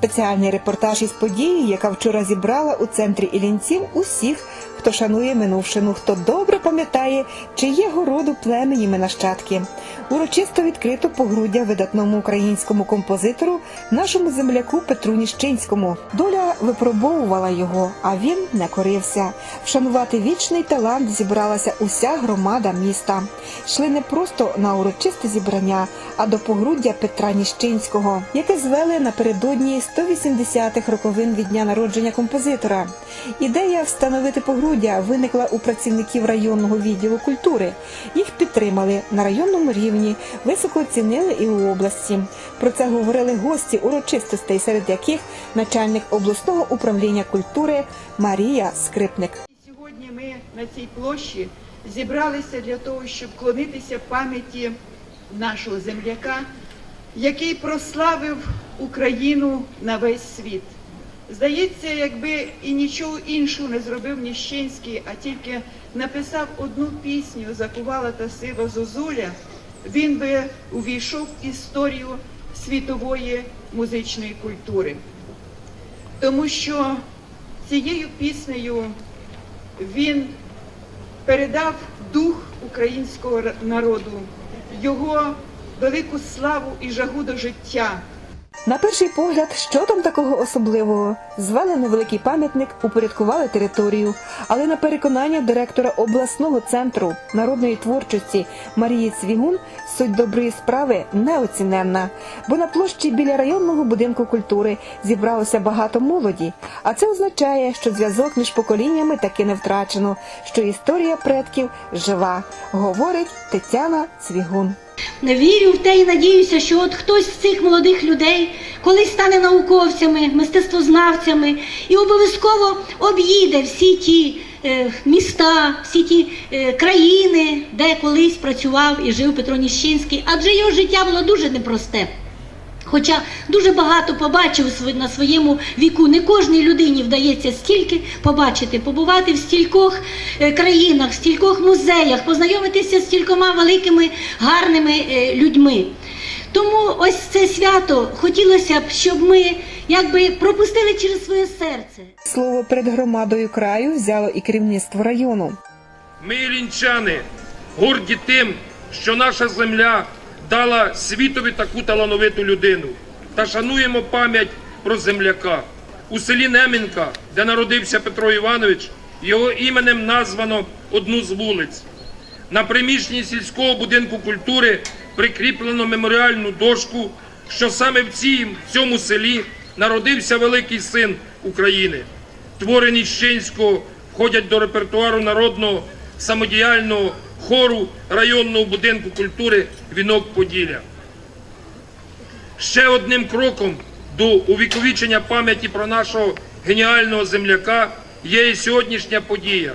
спеціальний репортаж із події, яка вчора зібрала у центрі Ілінців усіх, хто шанує минувшину, хто добре пам'ятає, чиєго роду племені ми нащадки. Урочисто відкрито погруддя видатному українському композитору, нашому земляку Петру Ніщинському. Доля випробовувала його, а він не корився. Вшанувати вічний талант зібралася уся громада міста. Йшли не просто на урочисте зібрання, а до погруддя Петра Ніщинського, яке звели напередодні 180-х роковин від дня народження композитора. Ідея встановити погруддя виникла у працівників районного відділу культури. Їх підтримали на районному рівні, високо оцінили і у області. Про це говорили гості урочистостей, серед яких начальник обласного управління культури Марія Скрипник. Сьогодні ми на цій площі зібралися для того, щоб клонитися пам'яті нашого земляка, який прославив Україну на весь світ. Здається, якби і нічого іншого не зробив Ніщинський, а тільки написав одну пісню Закувала та сива зозуля, він би увійшов в історію світової музичної культури. Тому що цією піснею він передав дух українського народу, його велику славу і жагу до життя. На перший погляд, що там такого особливого? Звели невеликий пам'ятник, упорядкували територію. Але на переконання директора обласного центру народної творчості Марії Цвігун суть доброї справи неоціненна, бо на площі біля районного будинку культури зібралося багато молоді. А це означає, що зв'язок між поколіннями таки не втрачено, що історія предків жива, говорить Тетяна Цвігун. Вірю в те і надіюся, що от хтось з цих молодих людей колись стане науковцями, мистецтвознавцями і обов'язково об'їде всі ті е, міста, всі ті е, країни, де колись працював і жив Петро Ніщинський, адже його життя було дуже непросте. Хоча дуже багато побачив на своєму віку, не кожній людині вдається стільки побачити, побувати в стількох е, країнах, в стількох музеях, познайомитися з стількома великими гарними е, людьми. Тому ось це свято хотілося б, щоб ми якби пропустили через своє серце. Слово перед громадою краю взяло і керівництво району. Ми, лінчани, горді тим, що наша земля дала світові таку талановиту людину та шануємо пам'ять про земляка. У селі Немінка, де народився Петро Іванович, його іменем названо одну з вулиць. На приміщенні сільського будинку культури прикріплено меморіальну дошку, що саме в цій- в цьому селі народився великий син України. Твори Ніщинського входять до репертуару народного самодіяльного хору районного будинку культури Вінок Поділля. Ще одним кроком до увіковічення пам'яті про нашого геніального земляка є і сьогоднішня подія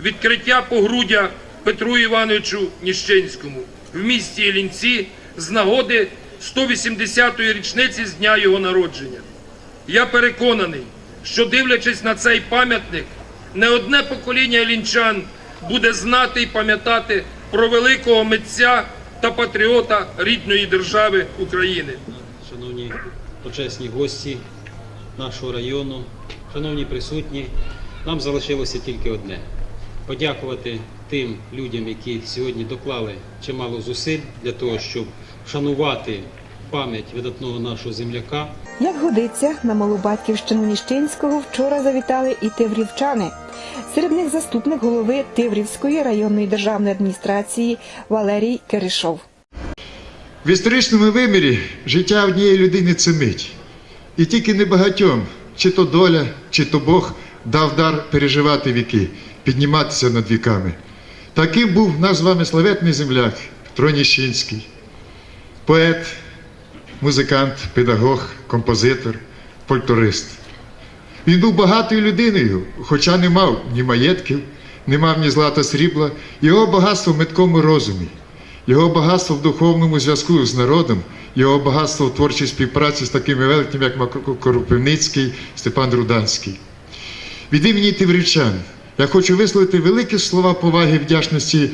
відкриття погруддя Петру Івановичу Ніщинському в місті Ілінці з нагоди 180-ї річниці з дня його народження. Я переконаний, що дивлячись на цей пам'ятник, не одне покоління лінчан буде знати і пам'ятати про великого митця та патріота рідної держави України. шановні почесні гості нашого району, шановні присутні, нам залишилося тільки одне подякувати тим людям, які сьогодні доклали чимало зусиль для того, щоб вшанувати пам'ять видатного нашого земляка. Як годиться, на малу батьківщину Ніщинського вчора завітали і тиврівчани. Серед них заступник голови Тиврівської районної державної адміністрації Валерій Киришов. В історичному вимірі життя однієї людини це мить. І тільки небагатьом, чи то доля, чи то Бог дав дар переживати віки, підніматися над віками. Таким був наш з вами славетний земляк Петро Ніщинський, поет, музикант, педагог, композитор, фольклорист. Він був багатою людиною, хоча не мав ні маєтків, не мав ні злата срібла, його багатство в меткому розумі. Його багатство в духовному зв'язку з народом, його багатство в творчій співпраці з такими великими, як Макро Степан Руданський. Від імені тиврівчан я хочу висловити великі слова поваги і вдячності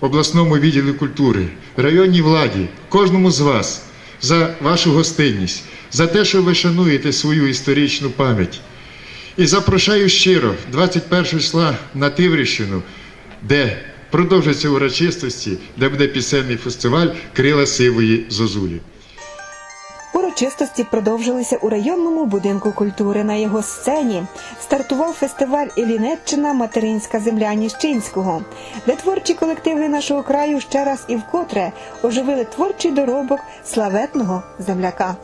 обласному відділу культури, районній владі, кожному з вас за вашу гостинність, за те, що ви шануєте свою історичну пам'ять. І запрошую щиро 21 числа на Тиврівщину, де продовжаться урочистості, де буде пісенний фестиваль Крила Сивої Зозулі. Урочистості продовжилися у районному будинку культури. На його сцені стартував фестиваль Ілінеччина Материнська земля Ніщинського, де творчі колективи нашого краю ще раз і вкотре оживили творчий доробок славетного земляка.